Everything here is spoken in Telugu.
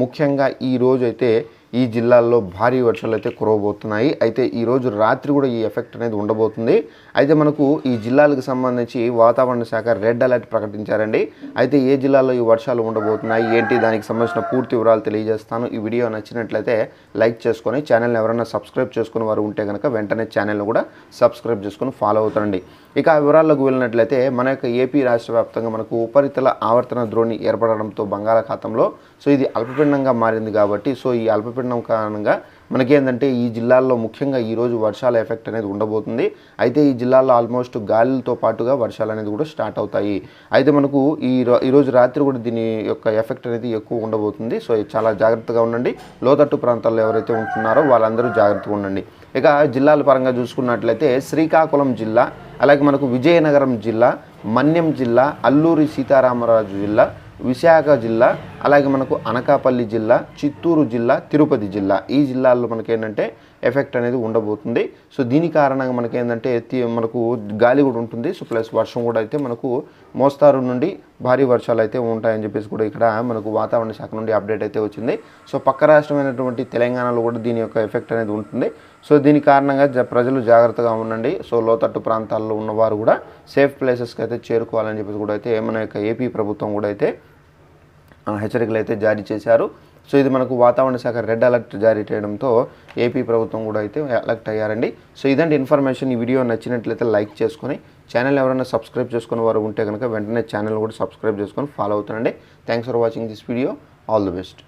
ముఖ్యంగా ఈ అయితే ఈ జిల్లాల్లో భారీ వర్షాలు అయితే కురవబోతున్నాయి. అయితే ఈ రోజు రాత్రి కూడా ఈ ఎఫెక్ట్ అనేది ఉండబోతుంది. అయితే మనకు ఈ జిల్లాలకు సంబంధించి వాతావరణ శాఖ రెడ్ అలర్ట్ ప్రకటించారండి. అయితే ఏ జిల్లాలో ఈ వర్షాలు ఉండబోతున్నాయి? ఏంటి? దానికి సంబంధించిన పూర్తి వివరాలు తెలియజేస్తాను. ఈ వీడియో నచ్చినట్లయితే లైక్ చేసుకొని ఛానల్ని ఎవరైనా సబ్స్క్రైబ్ చేసుకుని వారు ఉంటే కనుక వెంటనే ఛానల్ని కూడా సబ్స్క్రైబ్ చేసుకొని ఫాలో అవుతారండి. ఇక ఆ వివరాల్లోకి వెళ్ళినట్లయితే మన యొక్క ఏపీ రాష్ట్ర వ్యాప్తంగా మనకు ఉపరితల ఆవర్తన ద్రోణి ఏర్పడడంతో బంగాళాఖాతంలో సో ఇది అల్పపీడనంగా మారింది కాబట్టి సో ఈ అల్పపీడనం కారణంగా మనకేంటంటే ఈ జిల్లాల్లో ముఖ్యంగా ఈరోజు వర్షాల ఎఫెక్ట్ అనేది ఉండబోతుంది. అయితే ఈ జిల్లాల్లో ఆల్మోస్ట్ గాలితో పాటుగా వర్షాలు అనేది కూడా స్టార్ట్ అవుతాయి. అయితే మనకు ఈ ఈరోజు రాత్రి కూడా దీని యొక్క ఎఫెక్ట్ అనేది ఎక్కువ ఉండబోతుంది. సో చాలా జాగ్రత్తగా ఉండండి. లోతట్టు ప్రాంతాల్లో ఎవరైతే ఉంటున్నారో వాళ్ళందరూ జాగ్రత్తగా ఉండండి. ఇక జిల్లాల పరంగా చూసుకున్నట్లయితే శ్రీకాకుళం జిల్లా అలాగే మనకు విజయనగరం జిల్లా మన్యం జిల్లా అల్లూరి సీతారామరాజు జిల్లా విశాఖ జిల్లా అలాగే మనకు అనకాపల్లి జిల్లా చిత్తూరు జిల్లా తిరుపతి జిల్లా. ఈ జిల్లాల్లో మనకేంటంటే ఎఫెక్ట్ అనేది ఉండబోతుంది. సో దీని కారణంగా మనకేంటంటే మనకు గాలి కూడా ఉంటుంది. సో ప్లస్ వర్షం కూడా అయితే మనకు మోస్తారు నుండి భారీ వర్షాలు అయితే ఉంటాయని చెప్పేసి కూడా ఇక్కడ మనకు వాతావరణ శాఖ నుండి అప్డేట్ అయితే వచ్చింది. సో పక్క రాష్ట్రమైనటువంటి తెలంగాణలో కూడా దీని యొక్క ఎఫెక్ట్ అనేది ఉంటుంది. సో దీని కారణంగా జ- ప్రజలు జాగ్రత్తగా ఉండండి. సో లోతట్టు ప్రాంతాల్లో ఉన్నవారు కూడా సేఫ్ ప్లేసెస్కి అయితే చేరుకోవాలని చెప్పేసి కూడా అయితే మన యొక్క ఏపీ ప్రభుత్వం కూడా అయితే హెచ్చరికలు అయితే జారీ చేశారు. సో ఇది మనకు వాతావరణ శాఖ రెడ్ అలర్ట్ జారీ చేయడంతో ఏపీ ప్రభుత్వం కూడా అయితే అలర్ట్ అయ్యారండి. సో ఇదండి ఇన్ఫర్మేషన్. ఈ వీడియో నచ్చినట్లయితే లైక్ చేసుకొని ఛానల్ ఎవరైనా సబ్స్క్రైబ్ చేసుకుని వారు ఉంటే కనుక వెంటనే ఛానల్ కూడా సబ్స్క్రైబ్ చేసుకొని ఫాలో అవుతానండి thanks for watching this video. All the best.